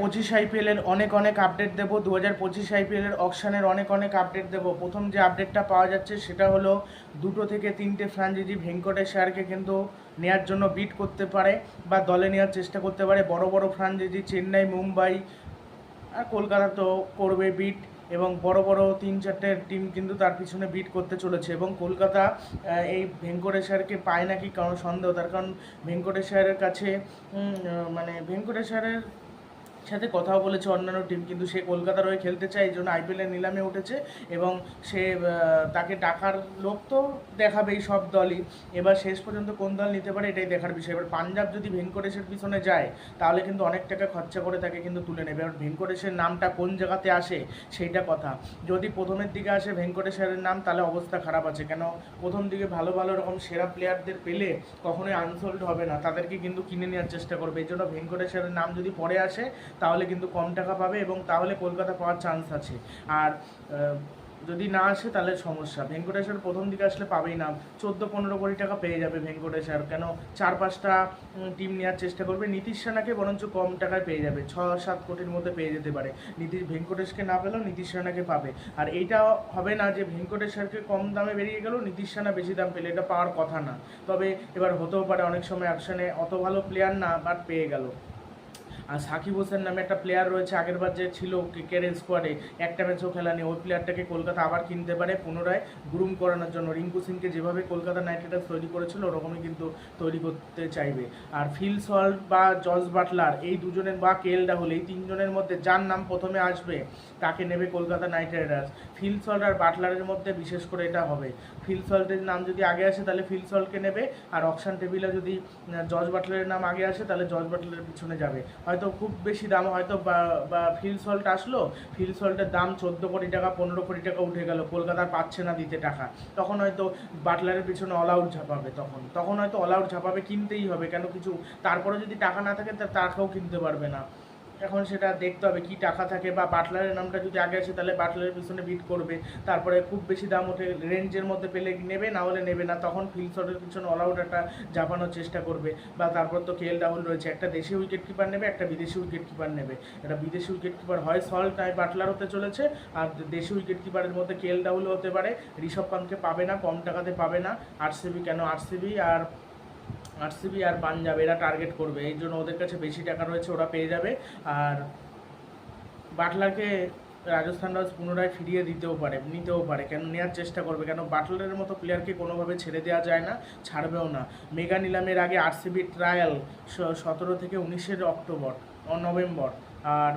পঁচিশ আইপিএলের অনেক অনেক আপডেট দেবো দু হাজার পঁচিশ আইপিএলের অকশানের অনেক অনেক আপডেট দেবো। প্রথম যে আপডেটটা পাওয়া যাচ্ছে সেটা হলো দুটো থেকে তিনটে ফ্রাঞ্চাইজি ভেঙ্কটেশ্বরকে কিন্তু নেয়ার জন্য বিট করতে পারে বা দলে নেওয়ার চেষ্টা করতে পারে। বড় বড় ফ্রাঞ্চাইজি চেন্নাই মুম্বাই আর কলকাতা তো করবে বিট এবং বড় বড় তিন চারটে টিম কিন্তু তার পিছনে বিট করতে চলেছে এবং কলকাতা এই ভেঙ্কটেশ্বরকে পায় নাকি কারণ সন্দেহ? তার কারণ ভেঙ্কটেশ্বরের কাছে মানে ভেঙ্কটেশ্বরের সাথে কথাও বলেছে অন্যান্য টিম কিন্তু সে কলকাতার হয়ে খেলতে চায়, এই জন্য আইপিএলের নিলামে উঠেছে এবং সে তাকে ডাকার লোক তো দেখাবেই সব দলই। এবার শেষ পর্যন্ত কোন দল নিতে পারে এটাই দেখার বিষয়। এবার পাঞ্জাব যদি ভেঙ্কটেশের পিছনে যায়, তাহলে কিন্তু অনেক টাকা খরচা করে তাকে কিন্তু তুলে নেবে। এবার ভেঙ্কটেশের নামটা কোন জায়গাতে আসে, সেইটা কথা। যদি প্রথমের দিকে আসে ভেঙ্কটেশ্বরের নাম, তাহলে অবস্থা খারাপ আছে। কেন? প্রথম দিকে ভালো ভালো রকম সেরা প্লেয়ারদের পেলে কখনোই আনসোল্ড হবে না। তাদেরকে কিন্তু কিনে নেওয়ার চেষ্টা করবে। এই জন্য ভেঙ্কটেশ্বরের নাম যদি পরে আসে তাহলে কিন্তু কম টাকা পাবে এবং তাহলে কলকাতা পাওয়ার চান্স আছে। আর যদি না আসে তাহলে সমস্যা। ভেঙ্কটেশ্বর প্রথম দিকে আসলে পাবেই না। চোদ্দ পনেরো কোটি টাকা পেয়ে যাবে ভেঙ্কটেশ্বর। কেন? চার পাঁচটা টিম নেওয়ার চেষ্টা করবে। নীতিশ সেনাকে বরঞ্চ কম টাকায় পেয়ে যাবে। ছ, সাত কোটির মধ্যে পেয়ে যেতে পারে। নীতিশ, ভেঙ্কটেশকে না পেলেও নীতিশ সেনাকে পাবে। আর এইটা হবে না যে ভেঙ্কটেশ্বরকে কম দামে বেরিয়ে গেল নীতিশ সেনা বেশি দাম পেলে। এটা পাওয়ার কথা না। তবে এবার হতেও পারে অনেক সময় অ্যাকশনে অত ভালো প্লেয়ার না বাট পেয়ে গেল। সাকিব হোসেন নামে একটা প্লেয়ার রয়েছে, আগেরবার যে ছিল ক্রিকেটের স্কোয়াডে একটা ম্যাচও খেলা নেই। ওই প্লেয়ারটাকে কলকাতা আবার কিনতে পারে, পুনরায় গ্রুম করানোর জন্য। রিঙ্কু সিংকে যেভাবে কলকাতা নাইট রাইডার্স তৈরি করেছিল, ওরকমই কিন্তু তৈরি করতে চাইবে। আর ফিল সল্ট বা জর্জ বাটলার, এই দুজনের বা কেএল রাহুল, এই তিনজনের মধ্যে যার নাম প্রথমে আসবে, তাকে নেবে Kolkata Knight Riders. Phil Salt আর বাটলারের মধ্যে বিশেষ করে এটা হবে। ফিল সল্টের নাম যদি আগে আসে, তাহলে ফিল সল্টকে নেবে। আর অকশান টেবিলে যদি জর্জ বাটলারের নাম আগে আসে, তাহলে জর্জ বাটলারের পিছনে যাবে। হয়তো খুব বেশি দাম, হয়তো বা ফিল সল্ট আসলো ফিল সল্টের দাম চোদ্দ কোটি টাকা, পনেরো কোটি টাকা উঠে গেল, কলকাতার পাচ্ছে না দিতে টাকা। তখন হয়তো বাটলারের পিছনে অল আউট ঝাঁপাবে তখন। তখন হয়তো অল আউট ঝাঁপাবে, কিনতেই হবে, কেন কিছু তারপরে যদি টাকা না থাকে, তা টাকাও কিনতে পারবে না। এখন সেটা দেখতে হবে, কি টাকা থাকে বা বাটলারের নামটা যদি আগে আসে তাহলে বাটলারের পিছনে বিট করবে। তারপরে খুব বেশি দাম ওঠে রেঞ্জের মধ্যে পেলে নেবে, না হলে নেবে না, তখন ফিল শটের পিছনে অল আউট একটা জাপানোর চেষ্টা করবে। বা তারপর তো কেএল রাহুল রয়েছে, একটা দেশি উইকেট কিপার নেবে, একটা বিদেশি উইকেট কিপার নেবে। একটা বিদেশি উইকেট কিপার হয় সল্ট নয় বাটলার হতে চলেছে, আর দেশি উইকেট কিপারের মধ্যে কেএল রাহুল হতে পারে। ঋষভ পান্তকে পাবে না, কম টাকাতে পাবে না আরসিবি কেন? আরসিবি আর আরসিবি আর পাঞ্জাব এরা টার্গেট করবে। এই জন্য ওদের কাছে বেশি টাকা রয়েছে, ওরা পেয়ে যাবে। আর বাটলারকে রাজস্থান রয়্যালস পুনরায় ফিরিয়ে দিতেও পারে, নিতেও পারে। কেন নেওয়ার চেষ্টা করবে? কেন বাটলারের মতো প্লেয়ারকে কোনোভাবে ছেড়ে দেওয়া যায় না, ছাড়বেও না। মেগা নিলামের আগে আরসিবি ট্রায়াল সতেরো থেকে উনিশের অক্টোবর নভেম্বর। আর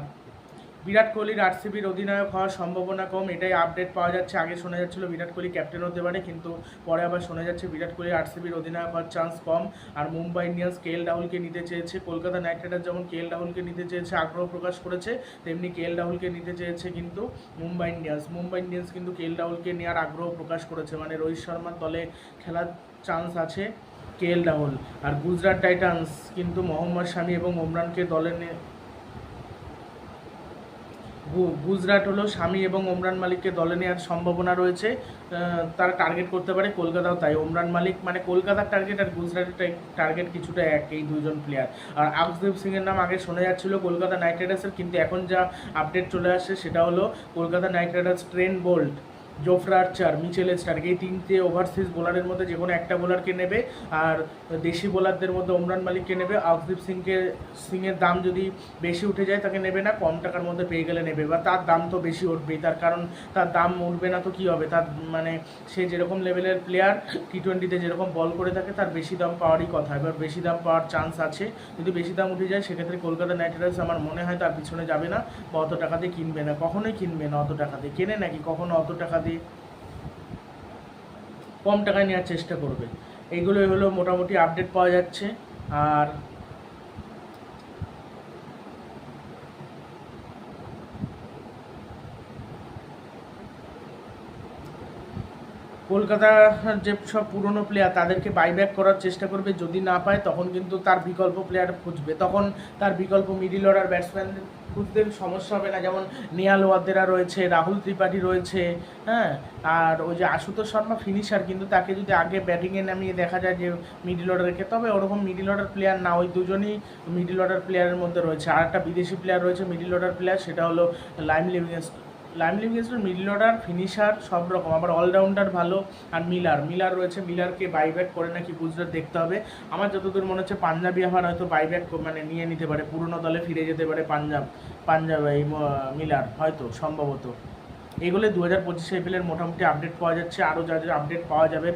বিরাট কোহলির আরসিবির অধিনায়ক হওয়ার সম্ভাবনা কম, এটাই আপডেট পাওয়া যাচ্ছে। আগে শোনা যাচ্ছিল বিরাট কোহলি ক্যাপ্টেন হতে পারে, কিন্তু পরে আবার শোনা যাচ্ছে বিরাট কোহলি আরসিবির অধিনায়ক হওয়ার চান্স কম। আর মুম্বাই ইন্ডিয়ান্স কে এল রাহুলকে নিতে চেয়েছে, কলকাতা নাইট রাইডার্স যেমন কে এল রাহুলকে নিতে চেয়েছে, আগ্রহ প্রকাশ করেছে, তেমনি কে এল রাহুলকে নিতে চেয়েছে কিন্তু মুম্বাই ইন্ডিয়ান্স। মুম্বাই ইন্ডিয়ান্স কিন্তু কে এল রাহুলকে নেওয়ার আগ্রহ প্রকাশ করেছে মানে রোহিত শর্মার দলে খেলার চান্স আছে কে এল রাহুল। আর গুজরাট টাইটান্স কিন্তু মোহাম্মদ শামি এবং ওমরানকে দলে গুজরাট হলো স্বামী এবং ওমরান মালিককে দলে নেওয়ার সম্ভাবনা রয়েছে। তার টার্গেট করতে পারে কলকাতাও তাই। ওমরান মালিক মানে কলকাতার টার্গেট আর গুজরাটের টার্গেট কিছুটা এক, এই দুজন প্লেয়ার আর আকসদীপ সিংয়ের নাম আগে শোনা যাচ্ছিল কলকাতা নাইট রাইডার্সের, কিন্তু এখন যা আপডেট চলে আসছে সেটা হলো Kolkata Knight Riders Trent Boult. Jofra Archer Mitchell Starc এই তিনটে ওভারসিজ বোলারের মধ্যে যে কোনো একটা বোলারকে নেবে, আর দেশি বোলারদের মধ্যে ওমরান মালিককে নেবে। আকদীপ সিংকে, সিংয়ের দাম যদি বেশি উঠে যায়, তাকে নেবে না, কম টাকার মধ্যে পেয়ে গেলে নেবে। বা তার দাম তো বেশি উঠবেই, তার কারণ তার দাম উঠবে না তো কী হবে? তার মানে সে যেরকম লেভেলের প্লেয়ার টি টোয়েন্টিতে যেরকম বল করে থাকে, তার বেশি দাম পাওয়ারই কথা। এবার বেশি দাম পাওয়ার চান্স আছে। যদি বেশি দাম উঠে যায়, সেক্ষেত্রে কলকাতা নাইট রাইডার্স আমার মনে হয় তার পিছনে যাবে না, বা অত টাকাতে কিনবে না। কখনোই কিনবে না অত টাকাতে। কেনে নাকি? কখনো অত টাকা দিয়ে কম টাকায় নেওয়ার চেষ্টা করবে। এইগুলোই হলো মোটামুটি আপডেট পাওয়া যাচ্ছে। আর কলকাতা যে সব পুরনো প্লেয়ার তাদেরকে বাইব্যাক করার চেষ্টা করবে। যদি না পায়, তখন কিন্তু তার বিকল্প প্লেয়ার খুঁজবে। তখন তার বিকল্প মিডিল অর্ডার ব্যাটসম্যান খুঁজতে সমস্যা হবে না। যেমন নেহাল ওয়াদ্দেরা রয়েছে, রাহুল ত্রিপাঠী রয়েছে হ্যাঁ? আর ওই যে আশুতোষ শর্মা ফিনিশার কিন্তু তাকে যদি আগে ব্যাটিংয়ে নামিয়ে দেখা যায় যে মিডিল অর্ডারকে তবে ওরকম মিডিল অর্ডার প্লেয়ার না, ওই দুজনই মিডিল অর্ডার প্লেয়ারের মধ্যে রয়েছে। আর একটা বিদেশি প্লেয়ার রয়েছে মিডিল অর্ডার প্লেয়ার সেটা হলো Liam Livingstone Liam Livingstone middle order finisher সব রকম। আবার অলরাউন্ডার ভালো আর মিলার মিলার রয়েছে মিলারকে বাইব্যাক করে নাকি গুজরাট দেখতে হবে। আমার যতদূর মনে হচ্ছে পাঞ্জাবি আবার হয়তো বাইব্যাক মানে নিয়ে নিতে পারে। পুরনো দলে ফিরে যেতে পারে পাঞ্জাব পাঞ্জাব এই মিলার হয়তো, সম্ভবত। এগুলো দু হাজার পঁচিশ আইপিএলের মোটামুটি আপডেট পাওয়া যাচ্ছে। আরও যা যা আপডেট পাওয়া যাবে,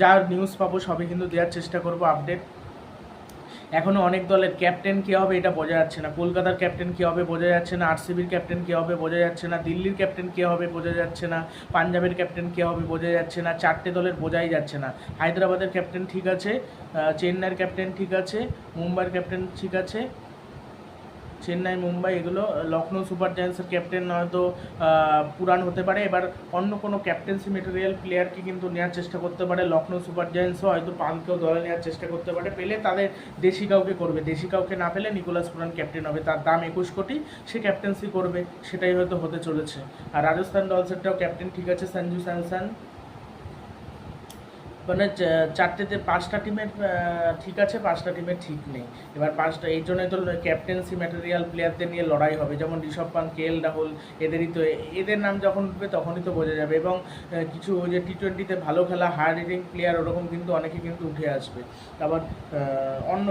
যা নিউজ পাবো সবই কিন্তু দেওয়ার চেষ্টা করব আপডেট এখনও অনেক দলের ক্যাপ্টেন কী হবে এটা বোঝা যাচ্ছে না। কলকাতার ক্যাপ্টেন কী হবে বোঝা যাচ্ছে না। আরসিবির ক্যাপ্টেন কী হবে বোঝা যাচ্ছে না। দিল্লির ক্যাপ্টেন কী হবে বোঝা যাচ্ছে না। পাঞ্জাবের ক্যাপ্টেন কী হবে বোঝা যাচ্ছে না। চারটে দলের বোঝাই যাচ্ছে না। হায়দ্রাবাদের ক্যাপ্টেন ঠিক আছে চেন্নাইয়ের ক্যাপ্টেন ঠিক আছে, মুম্বাইয়ের ক্যাপ্টেন ঠিক আছে চেন্নাই, মুম্বাই এগুলো লখনৌ সুপার জায়ান্টসের ক্যাপ্টেন হয়তো পুরান হতে পারে। এবার অন্য কোনো ক্যাপ্টেন্সি মেটেরিয়াল প্লেয়ারকে কিন্তু নেওয়ার চেষ্টা করতে পারে। লখনৌ সুপার জায়ান্টসও হয়তো পালকেও দলে নেওয়ার চেষ্টা করতে পারে। পেলে তাদের দেশি কাউকে করবে। দেশি কাউকে না পেলে নিকোলাস পুরান ক্যাপ্টেন হবে। তার দাম একুশ কোটি, সে ক্যাপ্টেন্সি করবে। সেটাই হয়তো হতে চলেছে। আর রাজস্থান রয়্যালসেরটাও ক্যাপ্টেন ঠিক আছে, সঞ্জু স্যামসন। মানে চারটেতে পাঁচটা টিমের ঠিক আছে, পাঁচটা টিমের ঠিক নেই। এবার পাঁচটা, এই জন্যই তো ক্যাপ্টেন্সি ম্যাটেরিয়াল প্লেয়ারদের নিয়ে লড়াই হবে। যেমন ঋষভ পান কে এল রাহুল, এদেরই তো, এদের নাম যখন উঠবে তখনই তো বোঝা যাবে। এবং কিছু ওই যে টি টোয়েন্টিতে ভালো খেলা হাই রেটিং প্লেয়ার ওরকম কিন্তু অনেকে কিন্তু উঠে আসবে। আবার অন্য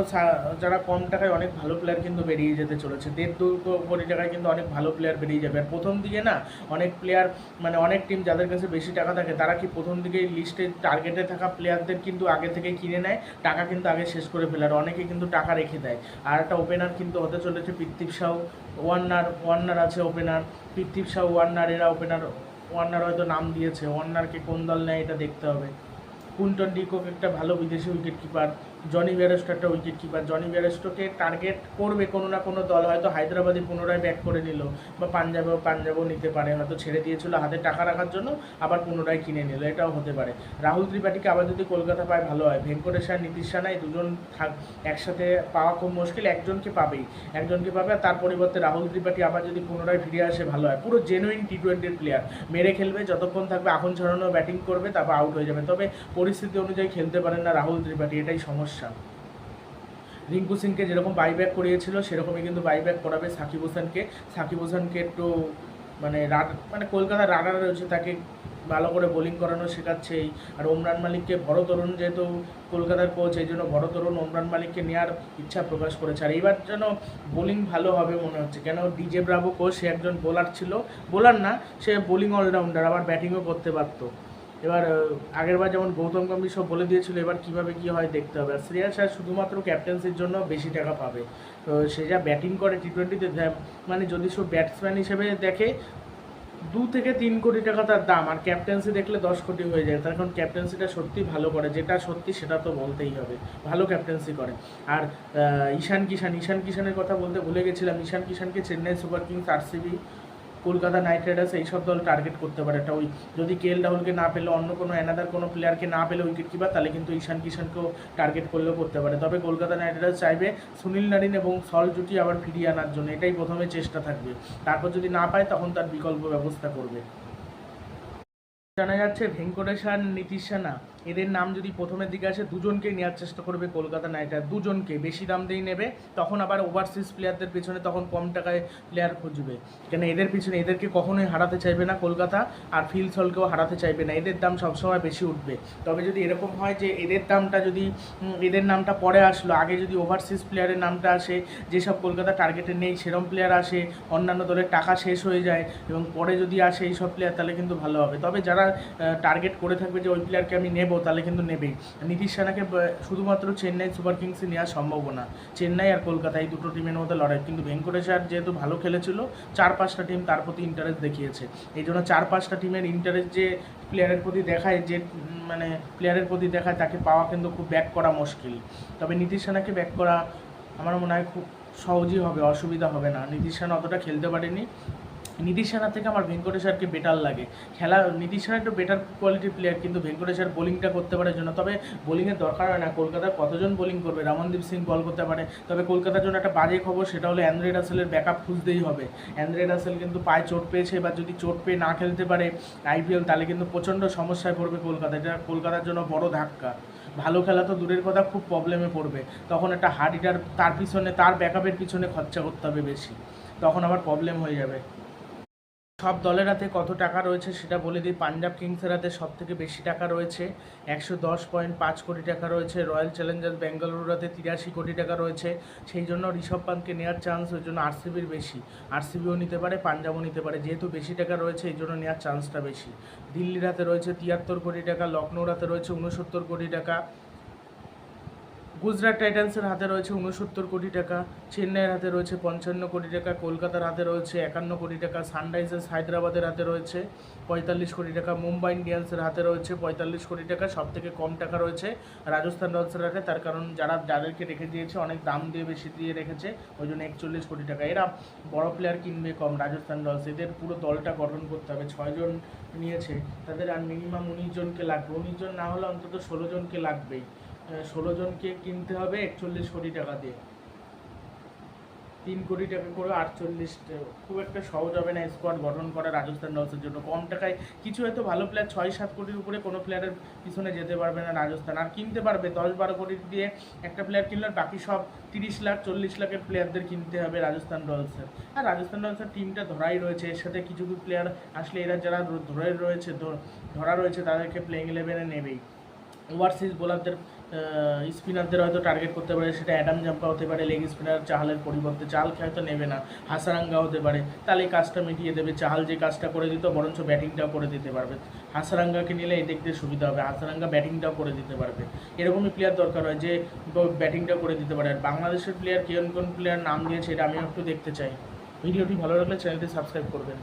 যারা কম টাকায় অনেক ভালো প্লেয়ার কিন্তু বেরিয়ে যেতে চলেছে। দেড় দু কোটি টাকায় কিন্তু অনেক ভালো প্লেয়ার বেরিয়ে যাবে। আর প্রথম দিকে না, অনেক প্লেয়ার মানে অনেক টিম যাদের কাছে বেশি টাকা থাকে, তারা কি প্রথম দিকে লিস্টে টার্গেটে থাকা প্লেয়ারদের কিন্তু আগে থেকে কিনে নেয়, টাকা কিন্তু আগে শেষ করে ফেলে। আর অনেকে কিন্তু টাকা রেখে দেয়। আর একটা ওপেনার কিন্তু হতে চলেছে পৃথিব সাউ ওয়ার্নার ওয়ার্নার আছে ওপেনার পৃথিব সাউ ওয়ার্নার, এরা ওপেনার ওয়ার্নার হয়তো নাম দিয়েছে। ওয়ার্নারকে কোন দল নেয় এটা দেখতে হবে। কুন্টন ডিকক একটা ভালো বিদেশি উইকেট কিপার জনি ব্যারেস্টো একটা উইকেট কিপার জনি ব্যারেস্টোকে টার্গেট করবে কোনো না কোনো দল। হয়তো হায়দ্রাবাদে পুনরায় ব্যাক করে নিল বা পাঞ্জাবেও পাঞ্জাবও নিতে পারে। হয়তো ছেড়ে দিয়েছিল হাতে টাকা রাখার জন্য, আবার পুনরায় কিনে নিল। এটাও হতে পারে। রাহুল ত্রিপাঠীকে আবার যদি কলকাতা পায়, ভালো হয়। ভেঙ্কটেশ আর নীতিশ রানা এই দুজন থাক, একসাথে পাওয়া খুব মুশকিল। একজনকে পাবেই। একজনকে পাবে আর তার পরিবর্তে রাহুল ত্রিপাঠী আবার যদি পুনরায় ফিরে আসে, ভালো হয়। পুরো জেনুইন টি টোয়েন্টির প্লেয়ার মেরে খেলবে, যতক্ষণ থাকবে এখন ছড়ানো ব্যাটিং করবে, তারপর আউট হয়ে যাবে। তবে পরিস্থিতি অনুযায়ী খেলতে পারেন না রাহুল ত্রিপাঠী। এটাই সমস্যা। রিঙ্কু সিংকে যেরকম বাইব্যাক করিয়েছিল, সেরকমই কিন্তু বাইব্যাক করাবে সাকিব হোসেনকে। সাকিব হোসেনকে একটু মানে রাড মানে কলকাতার রাডার রয়েছে তাকে ভালো করে বোলিং করানো শেখাচ্ছেই। আর ওমরান মালিককে বড় তরুণ যেহেতু কলকাতার কোচ এই জন্য বড় তরুণ ওমরান মালিককে নেওয়ার ইচ্ছা প্রকাশ করেছে। আর এইবার যেন বোলিং ভালো হবে মনে হচ্ছে। কেন ডিজে ব্রাভো কোচ সে একজন বোলার ছিল। বোলার না, সে বোলিং অলরাউন্ডার আবার ব্যাটিংও করতে পারতো। এবার আগেরবার যেমন গৌতম গম্ভীর সব বলে দিয়েছিল, এবার কীভাবে কি হয় দেখতে হবে। আর শ্রেয়াস আর শুধুমাত্র ক্যাপ্টেন্সির জন্য বেশি টাকা পাবে। তো সে যা ব্যাটিং করে টি টোয়েন্টিতে মানে যদি সব ব্যাটসম্যান হিসেবে দেখে, দু থেকে তিন কোটি টাকা তার দাম, আর ক্যাপ্টেন্সি দেখলে দশ কোটি হয়ে যায়। তার কারণ ক্যাপ্টেন্সিটা সত্যি ভালো করে, যেটা সত্যি সেটা তো বলতেই হবে। ভালো ক্যাপ্টেন্সি করে। আর ঈশান কিষান ঈশান কিষানের কথা বলতে ভুলে গেছিলাম। Ishan কিষানকে Chennai Super Kings RCB Kolkata Knight Riders এইসব দল টার্গেট করতে পারে। একটা ওই যদি কে এল রাহুলকে না পেলে অন্য কোনো অ্যানাদার কোনো প্লেয়ারকে না পেলে উইকেট কিপার তাহলে কিন্তু ঈশান কিষানকেও টার্গেট করলেও করতে পারে। তবে কলকাতা নাইট রাইডার্স চাইবে সুনীল নারিন এবং সল জুটি আবার ফিরিয়ে আনার জন্য। এটাই প্রথমে চেষ্টা থাকবে। তারপর যদি না পায়, তখন তার বিকল্প ব্যবস্থা করবে। জানা যাচ্ছে ভেঙ্কটেশ আর নীতিশ রানা এদের নাম যদি প্রথমের দিকে আসে দুজনকে নেওয়ার চেষ্টা করবে কলকাতা নাইট রাইডার্স। দুজনকে বেশি দাম দিয়েই নেবে। তখন আবার ওভারসিজ প্লেয়ারদের পিছনে তখন কম টাকায় প্লেয়ার খুঁজবে। কেন এদের পিছনে এদেরকে কখনোই হারাতে চাইবে না কলকাতা, আর ফিল সলকেও হারাতে চাইবে না। এদের দাম সবসময় বেশি উঠবে। তবে যদি এরকম হয় যে এদের দামটা যদি এদের নামটা পরে আসলো, আগে যদি ওভারসিজ প্লেয়ারের নামটা আসে, যেসব কলকাতা টার্গেটে নেই, সেরম প্লেয়ার আসে, অন্যান্য দলের টাকা শেষ হয়ে যায়, এবং পরে যদি আসে এই সব প্লেয়ার তাহলে কিন্তু ভালো হবে। তবে যারা টার্গেট করে থাকবে যে ওই প্লেয়ারকে আমি নেব তাহলে কিন্তু নেবেই। নীতিশ আহ, শুধুমাত্র চেন্নাই সুপার কিংসে নেওয়া সম্ভব না। চেন্নাই আর কলকাতা এই দুটো টিমের মধ্যে লড়াই। কিন্তু ভেঙ্কটেশ আর যেহেতু ভালো খেলেছিল চার পাঁচটা টিম তার প্রতি ইন্টারেস্ট দেখিয়েছে। এই জন্য চার পাঁচটা টিমের ইন্টারেস্ট যে প্লেয়ারের প্রতি দেখায় যে মানে প্লেয়ারের প্রতি দেখায় তাকে পাওয়া কিন্তু খুব ব্যাক করা মুশকিল। তবে নীতিশ রানাকে ব্যাক করা আমার মনে হয় খুব সহজই হবে অসুবিধা হবে না। নীতিশ রানা অতটা খেলতে পারেনি। নীতিশ সেনা থেকে আমার ভেঙ্কটেশ্বরকে বেটার লাগে। খেলা নীতিশ সেনা একটু বেটার কোয়ালিটির প্লেয়ার কিন্তু ভেঙ্কটেশ্বর বোলিংটা করতে পারে জন্য। তবে বোলিংয়ের দরকার হয় না। কলকাতার কতজন বোলিং করবে? রামনদীপ সিং বল করতে পারে। তবে কলকাতার জন্য একটা বাজে খবর, সেটা হলো অ্যান্ড্রে রাসেলের ব্যাকআপ খুঁজতেই হবে। অ্যান্ড্রে রাসেল কিন্তু পায়ে চোট পেয়েছে, এবার যদি চোট পেয়ে না খেলতে পারে আইপিএল তাহলে কিন্তু প্রচণ্ড সমস্যায় পড়বে কলকাতা। এটা কলকাতার জন্য বড় ধাক্কা। ভালো খেলা তো দূরের কথা, খুব প্রবলেমে পড়বে। তখন একটা হার্ড হিটার তার পিছনে, তার ব্যাকআপের পিছনে খরচা করতে হবে বেশি। তখন আবার প্রবলেম হয়ে যাবে। সব দলের হাতে কত টাকা রয়েছে সেটা বলে দিই। পাঞ্জাব কিংসের হাতে সব থেকে বেশি টাকা রয়েছে, একশো দশ পয়েন্ট পাঁচ কোটি টাকা রয়েছে। রয়্যাল চ্যালেঞ্জার্স বেঙ্গালুরুর হাতে তিরাশি কোটি টাকা রয়েছে। সেই জন্য ঋষভ পান্তকে নেওয়ার চান্স ওই জন্য আরসিবির বেশি। আরসিবিও নিতে পারে, পাঞ্জাবও নিতে পারে। যেহেতু বেশি টাকা রয়েছে, এই জন্য নেওয়ার চান্সটা বেশি। দিল্লির হাতে রয়েছে তিয়াত্তর কোটি টাকা লখনৌর হাতে রয়েছে উনসত্তর কোটি টাকা। গুজরাট টাইটান্সের হাতে রয়েছে উনসত্তর কোটি টাকা, চেন্নাইয়ের হাতে রয়েছে পঞ্চান্ন কোটি টাকা, কলকাতার হাতে রয়েছে একান্ন কোটি টাকা, সানরাইজার্স হায়দ্রাবাদের হাতে রয়েছে পঁয়তাল্লিশ কোটি টাকা, মুম্বাই ইন্ডিয়ান্সের হাতে রয়েছে পঁয়তাল্লিশ কোটি টাকা সব থেকে কম টাকা রয়েছে রাজস্থান রয়্যালসের হাতে, তার কারণ যারা যাদেরকে রেখে দিয়েছে, অনেক দাম দিয়ে বেশি দিয়ে রেখেছে, ওই জন্য একচল্লিশ কোটি টাকা। এরা বড় প্লেয়ার কিনবে কম রাজস্থান রয়্যালস এদের পুরো দলটা গঠন করতে হবে ছয়জন নিয়েছে, তাদের আর মিনিমাম উনিশ জনকে লাগবে, উনিশ জন না হলে অন্তত ষোলো জনকে লাগবেই। ষোলো জনকে কিনতে হবে একচল্লিশ কোটি টাকা দিয়ে। তিন কোটি টাকা করে আটচল্লিশ খুব একটা সহজ হবে না স্কোয়াড গঠন করা রাজস্থান রয়্যালসের জন্য। কম টাকায় কিছু হয়তো ভালো প্লেয়ার ছয়, সাত কোটির উপরে কোনো প্লেয়ারের পিছনে যেতে পারবে না রাজস্থান। আর কিনতে পারবে, দশ, বারো কোটি দিয়ে একটা প্লেয়ার কিনলে বাকি সব তিরিশ লাখ, চল্লিশ লাখের প্লেয়ারদের কিনতে হবে রাজস্থান রয়্যালসের। আর রাজস্থান রয়্যালসের টিমটা ধরাই রয়েছে, এর সাথে কিছু কিছু প্লেয়ার আসলে এরা যারা ধরে রয়েছে ধরা রয়েছে তাদেরকে প্লেইং ইলেভেনে নেবেই। ওভারসিজ বোলারদের স্পিনারদের হয়তো টার্গেট করতে পারে, সেটা অ্যাডাম জাম্পা হতে পারে লেগ স্পিনার চাহালের পরিবর্তে চাহালকে হয়তো নেবে না, হাসারাঙ্গা হতে পারে, তাহলে এই কাজটা মিটিয়ে দেবে, চাহাল যে কাজটা করে দিত, বরঞ্চ ব্যাটিংটাও করে দিতে পারবে। হাসারাঙ্গাকে নিলে এই দেখতে সুবিধা হবে, হাসারাঙ্গা ব্যাটিংটাও করে দিতে পারবে। এরকমই প্লেয়ার দরকার হয় যে ব্যাটিংটাও করে দিতে পারে। আর বাংলাদেশের প্লেয়ার কোন কোন প্লেয়ার নাম দিয়েছে, এটা আমিও একটু দেখতে চাই। ভিডিওটি ভালো লাগলে চ্যানেলটি সাবস্ক্রাইব করবেন।